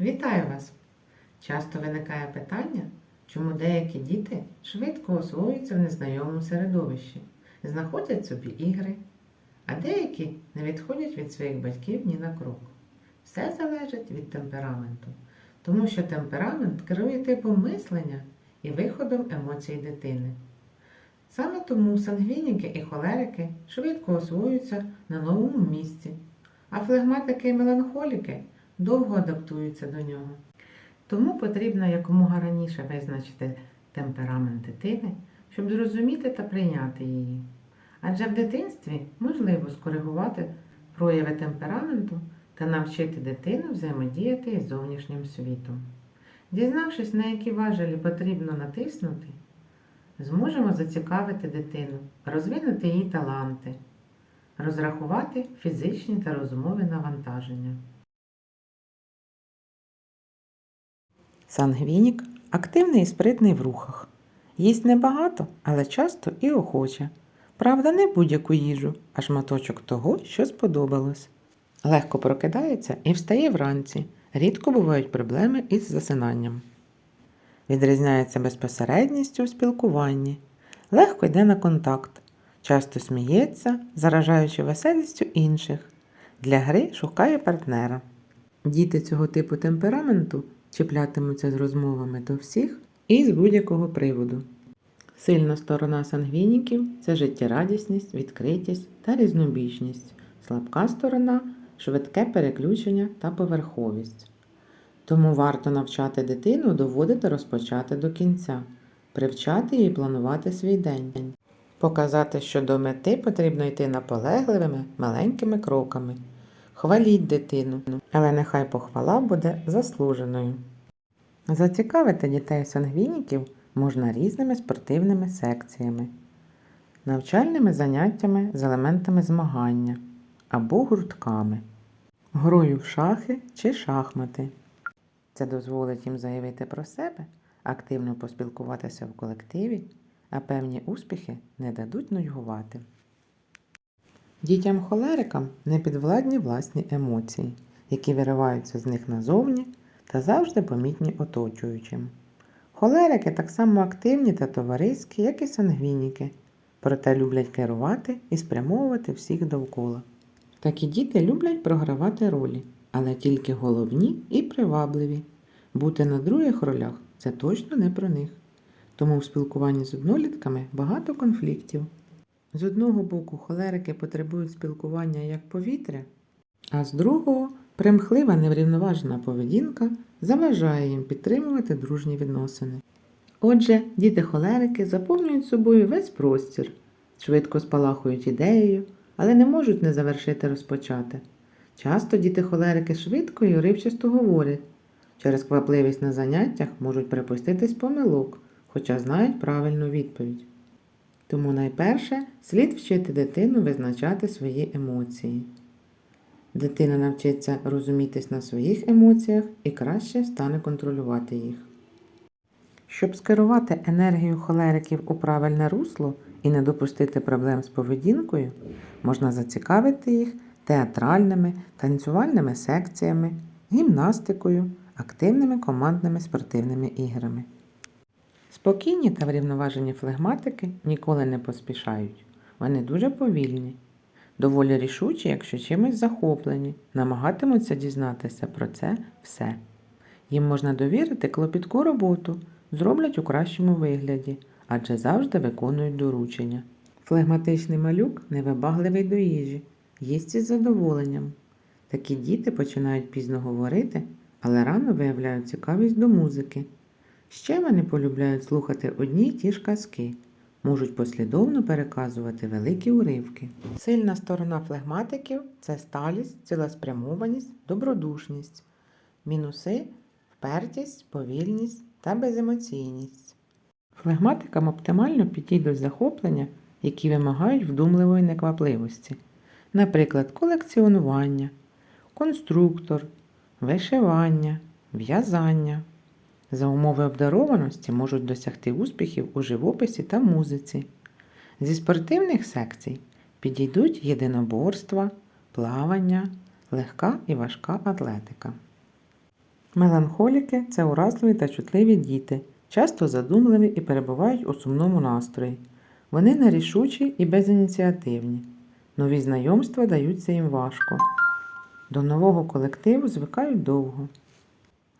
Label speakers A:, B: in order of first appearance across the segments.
A: Вітаю вас! Часто виникає питання, чому деякі діти швидко освоюються в незнайомому середовищі, знаходять собі ігри, а деякі не відходять від своїх батьків ні на крок. Все залежить від темпераменту, тому що темперамент керує типом мислення і виходом емоцій дитини. Саме тому сангвініки і холерики швидко освоюються на новому місці, а флегматики і меланхоліки довго адаптуються до нього. Тому потрібно якомога раніше визначити темперамент дитини, щоб зрозуміти та прийняти її. Адже в дитинстві можливо скоригувати прояви темпераменту та навчити дитину взаємодіяти із зовнішнім світом. Дізнавшись, на які важелі потрібно натиснути, зможемо зацікавити дитину, розвинути її таланти, розрахувати фізичні та розумові навантаження.
B: Сангвінік активний і спритний в рухах. Їсть небагато, але часто і охоче. Правда, не будь-яку їжу, а шматочок того, що сподобалось. Легко прокидається і встає вранці. Рідко бувають проблеми із засинанням. Відрізняється безпосередністю у спілкуванні. Легко йде на контакт. Часто сміється, заражаючи веселістю інших. Для гри шукає партнера. Діти цього типу темпераменту чіплятимуться з розмовами до всіх і з будь-якого приводу. Сильна сторона сангвініків це життєрадісність, відкритість та різнобічність. Слабка сторона швидке переключення та поверховість. Тому варто навчати дитину доводити розпочати до кінця, привчати її планувати свій день, показати, що до мети потрібно йти наполегливими маленькими кроками. Хваліть дитину, але нехай похвала буде заслуженою. Зацікавити дітей сангвініків можна різними спортивними секціями, навчальними заняттями з елементами змагання або гуртками, грою в шахи чи шахмати. Це дозволить їм заявити про себе, активно поспілкуватися в колективі, а певні успіхи не дадуть нудьгувати. Дітям-холерикам не підвладні власні емоції, які вириваються з них назовні та завжди помітні оточуючим. Холерики так само активні та товариські, як і сангвініки, проте люблять керувати і спрямовувати всіх довкола. Такі діти люблять програвати ролі, але тільки головні і привабливі. Бути на других ролях це точно не про них. Тому в спілкуванні з однолітками багато конфліктів. З одного боку, холерики потребують спілкування як повітря, а з другого примхлива неврівноважена поведінка заважає їм підтримувати дружні відносини. Отже, діти-холерики заповнюють собою весь простір, швидко спалахують ідеєю, але не можуть не завершити розпочати. Часто діти-холерики швидко і уривчасто говорять, через квапливість на заняттях можуть припуститись помилок, хоча знають правильну відповідь. Тому найперше слід вчити дитину визначати свої емоції. Дитина навчиться розумітись на своїх емоціях і краще стане контролювати їх. Щоб скерувати енергію холериків у правильне русло і не допустити проблем з поведінкою, можна зацікавити їх театральними, танцювальними секціями, гімнастикою, активними командними спортивними іграми. Спокійні та врівноважені флегматики ніколи не поспішають. Вони дуже повільні, доволі рішучі, якщо чимось захоплені, намагатимуться дізнатися про це все. Їм можна довірити клопітку роботу, зроблять у кращому вигляді, адже завжди виконують доручення. Флегматичний малюк невибагливий до їжі, їсть із задоволенням. Такі діти починають пізно говорити, але рано виявляють цікавість до музики. Ще вони полюбляють слухати одні й ті ж казки, можуть послідовно переказувати великі уривки. Сильна сторона флегматиків це сталість, цілеспрямованість, добродушність, мінуси впертість, повільність та беземоційність. Флегматикам оптимально підійдуть захоплення, які вимагають вдумливої неквапливості, наприклад, колекціонування, конструктор, вишивання, в'язання. За умови обдарованості можуть досягти успіхів у живописі та музиці. Зі спортивних секцій підійдуть єдиноборства, плавання, легка і важка атлетика. Меланхоліки це уразливі та чутливі діти, часто задумливі і перебувають у сумному настрої. Вони нерішучі і безініціативні. Нові знайомства даються їм важко. До нового колективу звикають довго.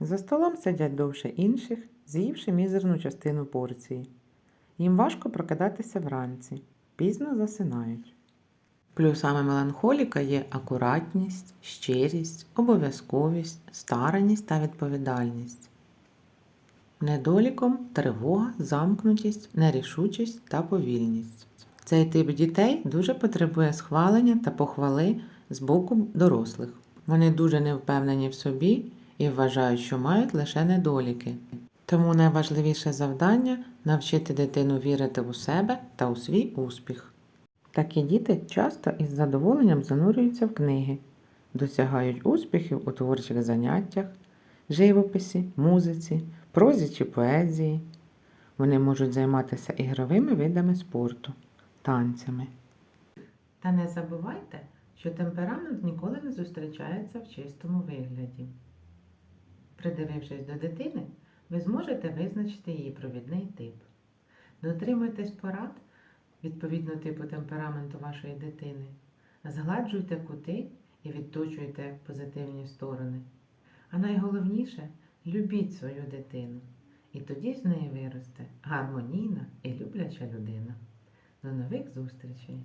B: За столом сидять довше інших, з'ївши мізерну частину порції. Їм важко прокидатися вранці, пізно засинають. Плюсами меланхоліка є акуратність, щирість, обов'язковість, стараність та відповідальність. Недоліком тривога, замкнутість, нерішучість та повільність. Цей тип дітей дуже потребує схвалення та похвали з боку дорослих. Вони дуже невпевнені в собі і вважають, що мають лише недоліки. Тому найважливіше завдання навчити дитину вірити у себе та у свій успіх. Такі діти часто із задоволенням занурюються в книги, досягають успіхів у творчих заняттях, живописі, музиці, прозі чи поезії. Вони можуть займатися ігровими видами спорту, танцями.
A: Та не забувайте, що темперамент ніколи не зустрічається в чистому вигляді. Придивившись до дитини, ви зможете визначити її провідний тип. Дотримуйтесь порад відповідно типу темпераменту вашої дитини. Згладжуйте кути і відточуйте позитивні сторони. А найголовніше любіть свою дитину. І тоді з неї виросте гармонійна і любляча людина. До нових зустрічей!